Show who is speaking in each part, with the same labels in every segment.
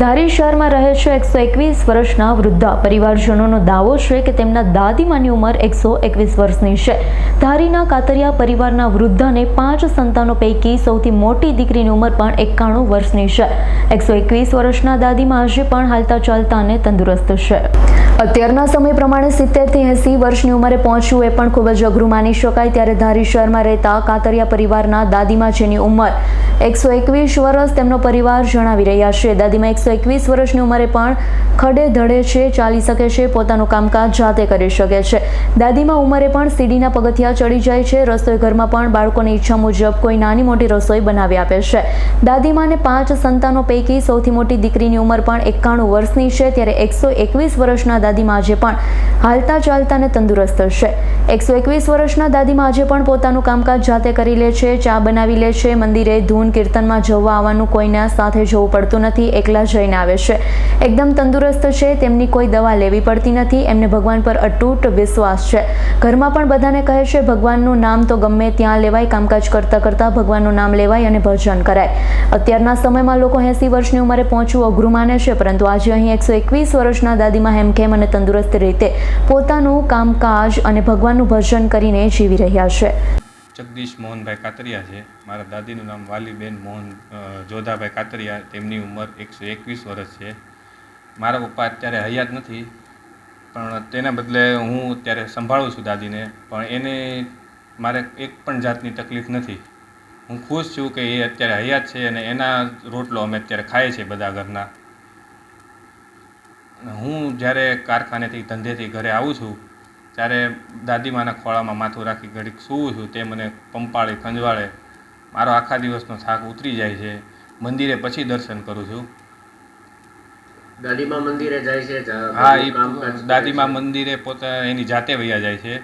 Speaker 1: ધારી શહેરમાં રહે છે એકસો એકવીસ વર્ષના વૃદ્ધા. પરિવારજનોનો દાવો છે કે તેમના દાદીમાની ઉંમર એકસો એકવીસ વર્ષની છે. ધારીના કાતરિયા પરિવારના વૃદ્ધાને પાંચ સંતાનો પૈકી સૌથી મોટી દીકરીની ઉંમર પણ એકાણું વર્ષની છે. એકસો એકવીસ વર્ષના દાદીમાં આજે પણ હાલતા ચાલતા અને તંદુરસ્ત છે. અત્યારના સમય પ્રમાણે સિત્તેરથી એંસી વર્ષની ઉંમરે પહોંચવું એ પણ ખૂબ જ અઘરું માની શકાય ત્યારે ધારી શહેરમાં રહેતા કાતરિયા પરિવારના દાદીમા જેની ઉંમર એકસો એકવીસ વર્ષ તેમનો પરિવાર જણાવી રહ્યા છે. દાદીમા એકસો એકવીસ વર્ષની ઉંમરે પણ ખડે ધડે છે, ચાલી શકે છે, પોતાનું કામકાજ જાતે કરી શકે છે. દાદીમા ઉંમરે પણ સીડીના પગથિયા ચડી જાય છે, રસોઈ ઘરમાં પણ બાળકોની ઈચ્છા મુજબ કોઈ નાની મોટી રસોઈ બનાવી આપે છે. દાદીમાને પાંચ સંતાનો પૈકી સૌથી મોટી દીકરીની ઉંમર પણ એકાણું વર્ષની છે, ત્યારે એકસો એકવીસ વર્ષના દાદીમા આજે પણ હાલતા ચાલતા અને તંદુરસ્ત છે એકસો એકવીસ વર્ષના દાદીમા આજે પણ પોતાનું કામકાજ જાતે કરી લે છે, ચા બનાવી લે છે, મંદિરે ધૂન કીર્તનમાં જવા આવવાનું કોઈના સાથે જવું પડતું નથી, એકલા જઈને આવે છે. એકદમ તંદુરસ્ત છે, તેમની કોઈ દવા લેવી પડતી નથી, એમને ભગવાન પર અતૂટ વિશ્વાસ છે. ઘરમાં પણ બધાને કહે છે, ભગવાનનું નામ તો ગમે ત્યાં લેવાય, કામકાજ કરતાં કરતાં ભગવાનનું નામ લેવાય અને ભજન કરાય. અત્યારના સમયમાં લોકો એંસી વર્ષની ઉંમરે પહોંચવું અઘરું માને છે, પરંતુ આજે અહીં એકસો એકવીસ વર્ષના દાદીમાં હેમખેમ અને તંદુરસ્ત રીતે પોતાનું કામકાજ અને ભગવાનનું ભજન કરીને જીવી રહ્યા છે.
Speaker 2: જગદીશ મોહનભાઈ કાતરિયા છે. મારા દાદીનું નામ વાલીબેન મોહન જોધાભાઈ કાતરિયા. તેમની ઉંમર એકસો એકવીસ વર્ષ છે. મારા પપ્પા અત્યારે હયાત નથી, પણ તેના બદલે હું અત્યારે સંભાળું છું દાદીને. પણ એને મારે એક પણ જાતની તકલીફ નથી. હું ખુશ છું કે એ અત્યારે હયાત છે અને એના રોટલો અમે અત્યારે ખાઈએ છીએ બધા ઘરના. હું જ્યારે કારખાનેથી ધંધેથી ઘરે આવું છું ત્યારે દાદીમાના ખોળામાં માથું રાખી ઘડીક સૂવું છું તે મને પંપાળે ખંજવાળે. મારો આખા દિવસનો થાક ઉતરી જાય છે. મંદિરે પછી દર્શન કરું છું.
Speaker 3: દાદીમા મંદિરે જાય છે
Speaker 2: હા એ દાદીમા મંદિરે પોતા એની જાતે વૈયા જાય છે.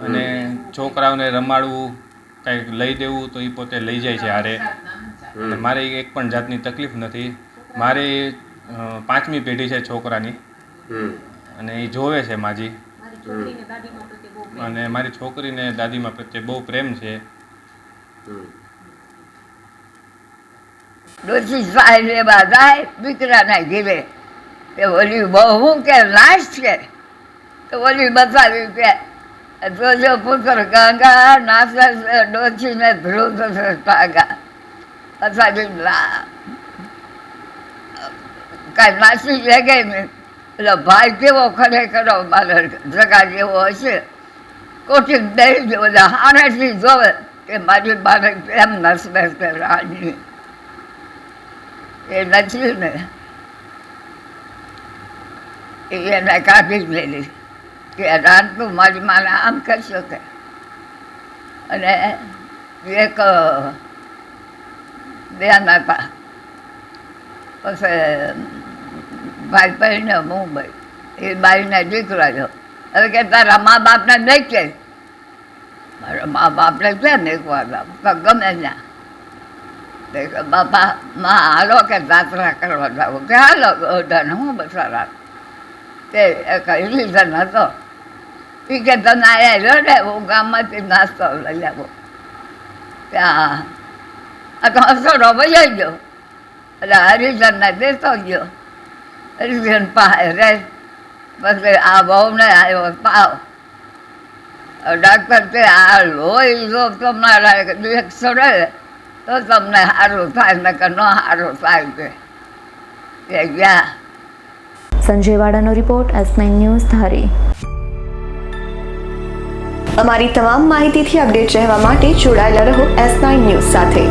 Speaker 2: અને છોકરાઓને રમાડવું કંઈક લઈ દેવું તો એ પોતે લઈ જાય છે હારે. અને મારે એક પણ જાતની તકલીફ નથી. મારે પાંચમી પેઢી છે છોકરાની. અને એ જોવે છે માજી. અને મારી છોકરીને દાદીમા પ્રત્યે બહુ પ્રેમ છે.
Speaker 4: ડોસી સાહેબ લેવા જાય દીકરાના ઘીરે. તે ઓલી બહુ કે લાશ છે. તો ઓલી બતાવ્યું કે જોજો પુત્ર ગંગા નાસે ડોસીને ધ્રુવ થશે પાગા. બતાવી લા. કાંઈ નાસી લે ગઈ ને, એટલે ભાઈ કેવો ખરેખર મારે જગા જેવો હશે. કોઠી દઈ જો બધા હારેથી જોવે કે મારી બારે કેમ નસબે રાજી એ નથી ને. એને કાઢી જ લેલી કે રાતનું મારી માને આમ કરી શકે અને એક બેન હતા પછી ભાઈ હું મુંબઈ એ બાઈને દીકરા જો હવે કે તારા મા બાપને નહીં કે મારા મા બાપને છે ને એક વાર ગમે તે બાપા, માં, હાલો કે જાત્રા કરવા જાવ. કે, હાલો ઓઢાને હું બસારા તે એક રીઝન હતો. એ કે, તને આયા રહ્યો ને, હું ગામમાંથી નાસ્તો લઈ આવો. ત્યાં આ તો હસોડો વજાઈ ગયો. એટલે હરિજનને દેતો ગયો. હરિજન પાસે રહે. પછી આ બહુને આવ્યો પાવ. ડાક્ટર કે આ લોહી જો તમારા એક સડે તો તમને સારું થાય ને કે ન સારું થાય કે કે ગયા.
Speaker 1: Sanjay વાડાનો report S nine news Dhari.
Speaker 5: અમારી તમામ માહિતીથી અપડેટ રહેવા માટે જોડાયેલા રહો એસ નાઇન ન્યૂઝ સાથે.